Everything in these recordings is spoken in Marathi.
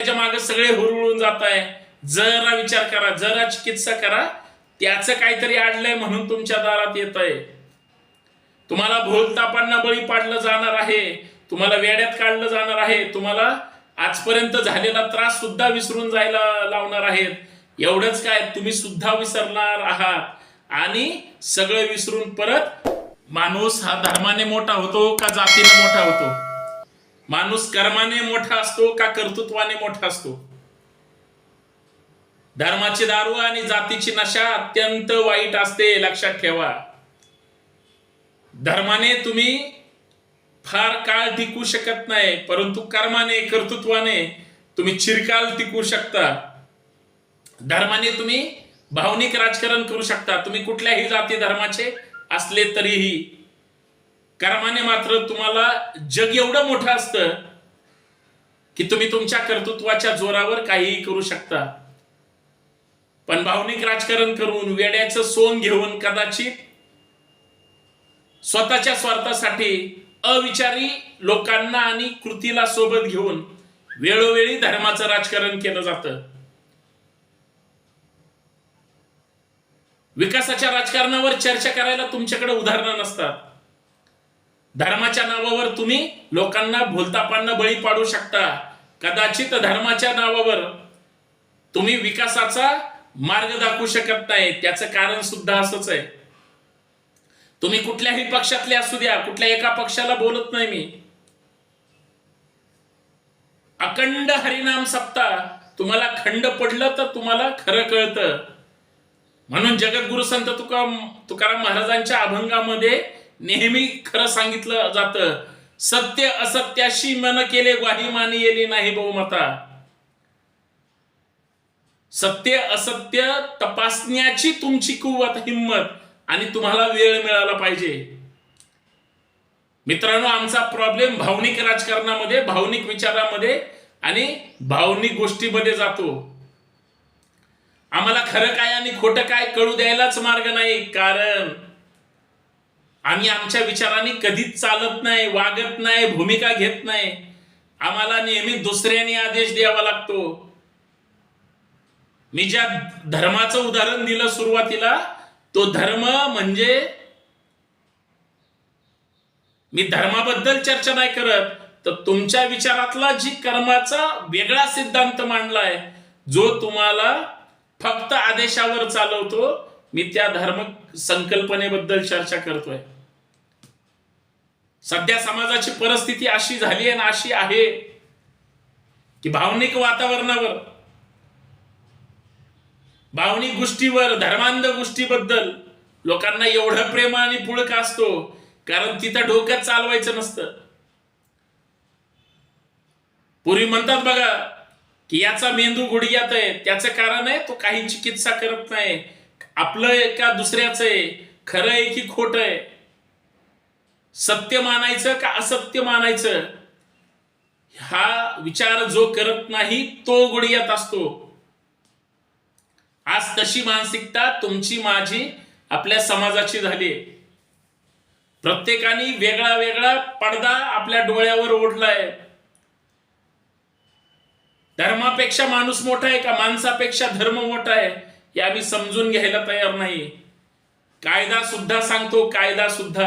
त्याच्यामागे सगळे हुरळून जात आहे जरा विचार करा जरा चिकित्सा करा. त्याचं काहीतरी आडलंय म्हणून तुमच्या दारात येत आहे तुम्हाला भोलतापांना बळी पाडलं जाणार आहे. तुम्हाला वेड्यात काढलं जाणार आहे. तुम्हाला आजपर्यंत झालेला त्रास सुद्धा विसरून जायला लावणार आहेत. एवढंच काय तुम्ही सुद्धा विसरणार आहात. आणि सगळं विसरून परत माणूस हा धर्माने मोठा होतो का जातीने मोठा होतो? माणूस कर्माने मोठा असतो का कर्तृत्वाने मोठा असतो? धर्माची दारू आणि जातीची नशा अत्यंत वाईट असते लक्षात ठेवा. धर्माने तुम्ही फार काळ टिकू शकत नाही परंतु कर्माने कर्तृत्वाने तुम्ही चिरकाल टिकू शकता. धर्माने तुम्ही भावनिक राजकारण करू शकता. तुम्ही कुठल्याही जाती धर्माचे असले तरीही. कर्माने मात्र तुम्हाला जग एवढं मोठं असतं की तुम्ही तुमच्या कर्तृत्वाच्या जोरावर काहीही करू शकता. पण भावनिक राजकारण करून वेड्याचं सोन घेऊन कदाचित स्वतःच्या स्वार्थासाठी अविचारी लोकांना आणि कृतीला सोबत घेऊन वेळोवेळी धर्माचं राजकारण केलं जातं. विकासाच्या राजकारणावर चर्चा करायला तुमच्याकडे उदाहरणं नसतात. धर्माच्या नावावर तुम्ही लोकांना भोलतापांना बळी पाडू शकता. कदाचित धर्माच्या नावावर तुम्ही विकासाचा मार्ग दाखवू शकत नाही. त्याचं कारण सुद्धा असंच आहे. तुम्ही कुठल्याही पक्षातले असू द्या कुठल्या एका पक्षाला बोलत नाही मी. अखंड हरिनाम सप्ताह तुम्हाला खंड पडलं तर तुम्हाला खरं कळतं. म्हणून जगद्गुरु संत तुका तुकाराम महाराजांच्या अभंगामध्ये नेहमी खरं सांगितलं जातं सत्य असत्याशी मन केले ग्वाही मानी येली नाही बहुमता सत्य असत्य तपासण्याची तुमची कुवत हिंमत आणि तुम्हाला वेळ मिळाला पाहिजे. मित्रांनो आमचा प्रॉब्लेम भावनिक राजकारणामध्ये भावनिक विचारामध्ये आणि भावनिक गोष्टीमध्ये जातो. आम्हाला खरं काय आणि खोटं काय कळू द्यायलाच मार्ग नाही कारण आम्ही आमच्या विचारांनी कधीच चालत नाही वागत नाही भूमिका घेत नाही. आम्हाला नेहमी दुसऱ्याने आदेश द्यावा लागतो. मी ज्या धर्माचं उदाहरण दिलं सुरुवातीला तो धर्म म्हणजे मी धर्माबद्दल चर्चा नाही करत तर तुमच्या विचारातला जी कर्माचा वेगळा सिद्धांत मांडलाय जो तुम्हाला फक्त आदेशावर चालवतो मी त्या धर्म संकल्पनेबद्दल चर्चा करतोय. सध्या समाजाची परिस्थिती अशी झाली आहे ना अशी आहे की भावनिक वातावरणावर भावनिक गोष्टीवर धर्मांध गोष्टीबद्दल लोकांना एवढं प्रेम आणि पुळक असतो कारण तिथं डोक्यात चालवायचं नसतं. पूर्वी म्हणतात बघा की याचा मेंदू गुडघ्यात आहे त्याचं कारण आहे तो काही चिकित्सा करत नाही. आपलं आहे का दुसऱ्याचं आहे? खरं आहे की खोट आहे? सत्य मानायचं का असत्य मानायचं? हा विचार जो करत नाही तो गुडियात असतो. आज तशी मानसिकता तुमची माझी आपल्या समाजाची झाली प्रत्येकाने वेगळा वेगळा पडदा आपल्या डोळ्यावर ओढलाय. धर्मापेक्षा माणूस मोठा आहे का? माणसापेक्षा धर्म मोठा आहे? हे आम्ही समजून घ्यायला तयार नाही. कायदा सुद्धा सांगतो कायदा सुद्धा.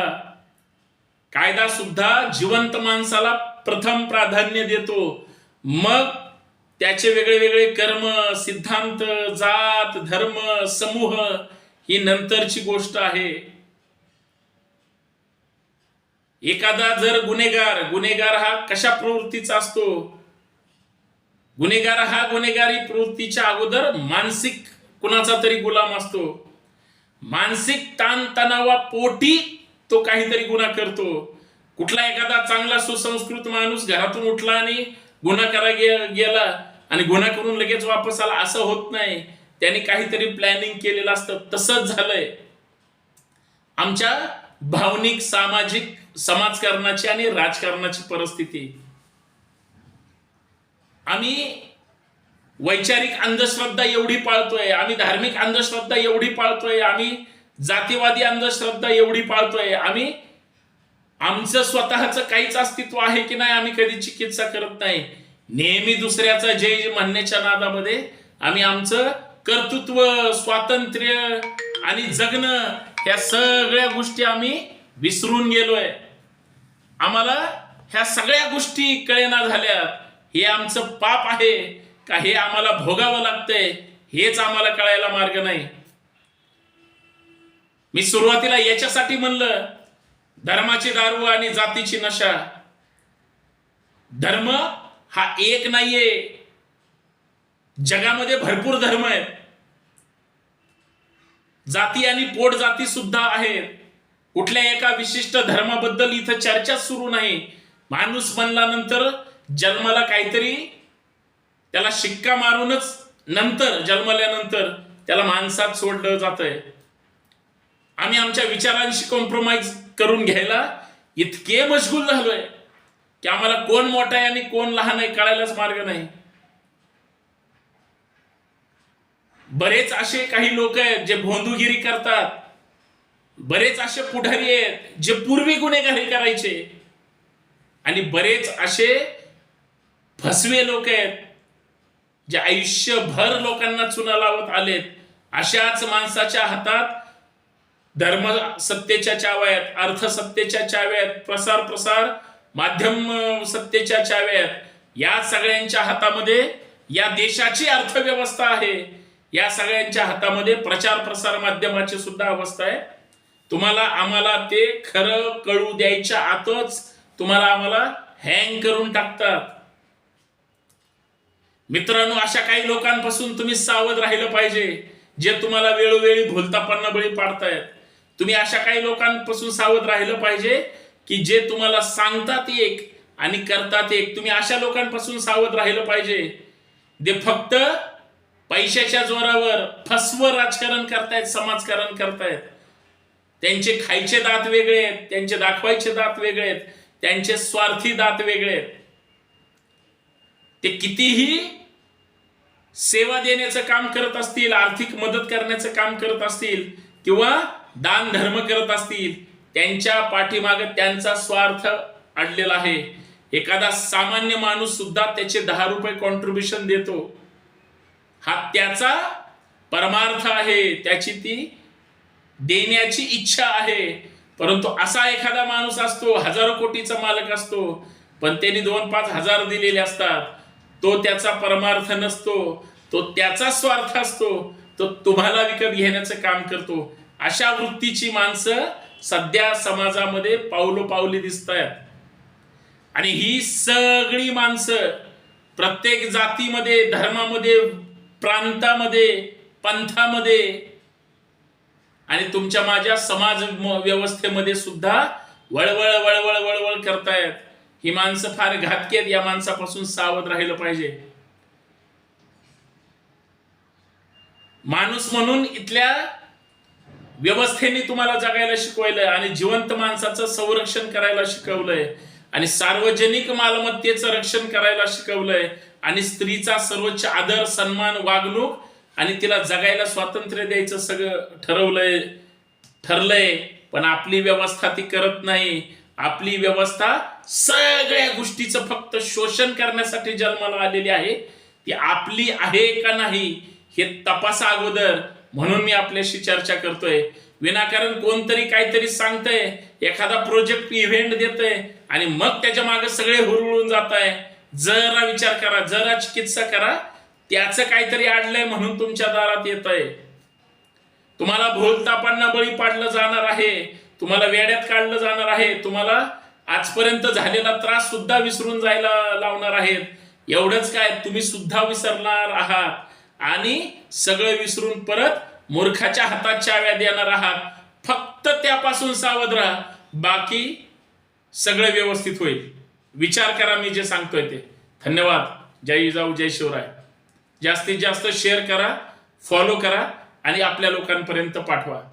कायदा सुद्धा जिवंत माणसाला प्रथम प्राधान्य देतो. मग त्याचे वेगळे वेगळे कर्म सिद्धांत जात धर्म समूह ही नंतरची गोष्ट आहे. एखादा जर गुन्हेगार गुन्हेगार हा कशा प्रवृत्तीचा असतो? गुन्हेगार हा गुन्हेगारी प्रवृत्तीच्या अगोदर मानसिक कुणाचा तरी गुलाम असतो. मानसिक ताणतणावापोटी तो काहीतरी गुन्हा करतो. कुठला एखादा चांगला सुसंस्कृत माणूस घरातून उठला आणि गुन्हा करा गेला आणि गुन्हा करून लगेच वापस आला असं होत नाही. त्याने काहीतरी प्लॅनिंग केलेलं असतं. तसंच झालंय. आमच्या भावनिक सामाजिक समाजकारणाची आणि राजकारणाची परिस्थिती. आम्ही वैचारिक अंधश्रद्धा एवढी पाळतोय आम्ही धार्मिक अंधश्रद्धा एवढी पाळतोय आम्ही जातीवादी अंधश्रद्धा एवढी पाळतोय आम्ही आमचं स्वतःचं काहीच अस्तित्व आहे की नाही आम्ही कधी चिकित्सा करत नाही. नेहमी दुसऱ्याचा जय म्हणण्याच्या नादामध्ये आम्ही आमचं कर्तृत्व स्वातंत्र्य आणि जगणं ह्या सगळ्या गोष्टी आम्ही विसरून गेलोय. आम्हाला ह्या सगळ्या गोष्टी कळेना झाल्या हे आमचं पाप आहे. का हे आम्हाला भोगावं लागतंय? हेच आम्हाला कळायला मार्ग नाही. मी सुरुवातीला याच्यासाठी म्हणलं धर्माची दारू आणि जातीची नशा. धर्म हा एक नाहीये. जगामध्ये भरपूर धर्म आहेत. जाती आणि पोट जाती सुद्धा आहेत. कुठल्या एका विशिष्ट धर्माबद्दल इथं चर्चा सुरू नाही. माणूस बनल्यानंतर जन्माला काहीतरी त्याला शिक्का मारूनच नंतर जन्मल्यानंतर त्याला माणसात सोडलं जातंय. आम्ही आमच्या विचारांशी कॉम्प्रोमाइज करून घ्यायला इतके मशगूल झालोय की आम्हाला कोण मोठा आहे आणि कोण लहान आहे कळायलाच मार्ग नाही. बरेच असे काही लोक आहेत जे भोंदूगिरी करतात. बरेच असे पुढारी आहेत जे पूर्वी गुन्हेगारी करायचे. आणि बरेच असे फसवे लोक आहेत जे आयुष्यभर लोकांना चुना लावत आलेत अशाच माणसाच्या हातात धर्म सत्तेच्या चाव्यात अर्थ सत्तेच्या चाव्यात प्रसार प्रसार माध्यम सत्तेच्या चाव्यात या सगळ्यांच्या हातामध्ये या देशाची अर्थव्यवस्था आहे. या सगळ्यांच्या हातामध्ये प्रचार प्रसार माध्यमाची सुद्धा अवस्था आहे. तुम्हाला आम्हाला ते खरं कळू द्यायच्या आतच तुम्हाला आम्हाला हँग करून टाकतात. मित्रांनो अशा काही लोकांपासून तुम्ही सावध राहिलं पाहिजे जे तुम्हाला वेळोवेळी भोलतापांना बळी पाडतायत. तुम्ही अशा काही लोकांपासून सावध राहिलं पाहिजे की जे तुम्हाला सांगतात एक आणि करतात एक. तुम्ही अशा लोकांपासून सावध राहिलं पाहिजे. जे फक्त पैशाच्या जोरावर फसव राजकारण करतायत समाजकारण करतायत. त्यांचे खायचे दात वेगळे आहेत त्यांचे दाखवायचे दात वेगळे आहेत त्यांचे स्वार्थी दात वेगळे आहेत. ते कितीही सेवा देण्याचं काम करत असतील आर्थिक मदत करण्याचं काम करत असतील किंवा दान धर्म करत असतील त्यांच्या पाठीमागे त्यांचा स्वार्थ अडलेला आहे. एखादा सामान्य माणूस सुद्धा त्याचे दहा रुपये कॉन्ट्रीब्युशन देतो. हा त्याचा परमार्थ आहे त्याची ती देण्याची इच्छा आहे. परंतु असा एखादा माणूस असतो हजारो कोटीचा मालक असतो पण त्यांनी दोन पाच हजार दिलेले असतात. तो त्याचा परमार्थ नसतो तो त्याचा स्वार्थ असतो तो तुम्हाला विकत घेण्याचं काम करतो. अशा वृत्तीची माणसं सध्या समाजामध्ये पावलो पावली दिसत आहेत आणि ही सगळी माणसं प्रत्येक जातीमध्ये धर्मामध्ये प्रांतामध्ये पंथामध्ये आणि तुमच्या माझ्या समाज व्यवस्थेमध्ये सुद्धा वळवळ वळवळ वळवळ करतायत. ही माणसं फार घातकी आहेत या माणसापासून सावध राहिलं पाहिजे. माणूस म्हणून इथल्या व्यवस्थेने तुम्हाला जगायला शिकवलंय आणि जिवंत माणसाचं संरक्षण करायला शिकवलंय आणि सार्वजनिक मालमत्तेचं रक्षण करायला शिकवलंय आणि स्त्रीचा सर्वोच्च आदर सन्मान वागणूक आणि तिला जगायला स्वातंत्र्य द्यायचं सगळं ठरवलंय ठरलंय पण आपली व्यवस्था ती करत नाही. आपली व्यवस्था सगळ्या गोष्टीचं फक्त शोषण करण्यासाठी जन्माला आलेली आहे. ती आपली आहे का नाही हे तपासा अगोदर. म्हणून मी आपल्याशी चर्चा करतोय. विनाकारण कोणतरी काहीतरी सांगतंय एखादा प्रोजेक्ट इव्हेंट देतोय आणि मग त्याच्यामागे सगळे हुरळून जात आहे जरा विचार करा जरा चिकित्सा करा. त्याचं काहीतरी आडलंय म्हणून तुमच्या दारात येत आहे तुम्हाला भूलतापांना बळी पाडलं जाणार आहे. तुम्हाला वेड्यात काढलं जाणार आहे तुम्हाला आजपर्यंत झालेला त्रास सुद्धा विसरून जायला लावणार आहेत. एवढंच काय तुम्ही सुद्धा विसरणार आहात. आणि सगळं विसरून परत मूर्खाच्या हातात चाव्या देणार आहात. फक्त त्यापासून सावध राहा बाकी सगळं व्यवस्थित होईल. विचार करा मी जे सांगतोय ते. धन्यवाद. जय जाऊ जय शिवराय. जास्तीत जास्त शेअर करा फॉलो करा आणि आपल्या लोकांपर्यंत पाठवा.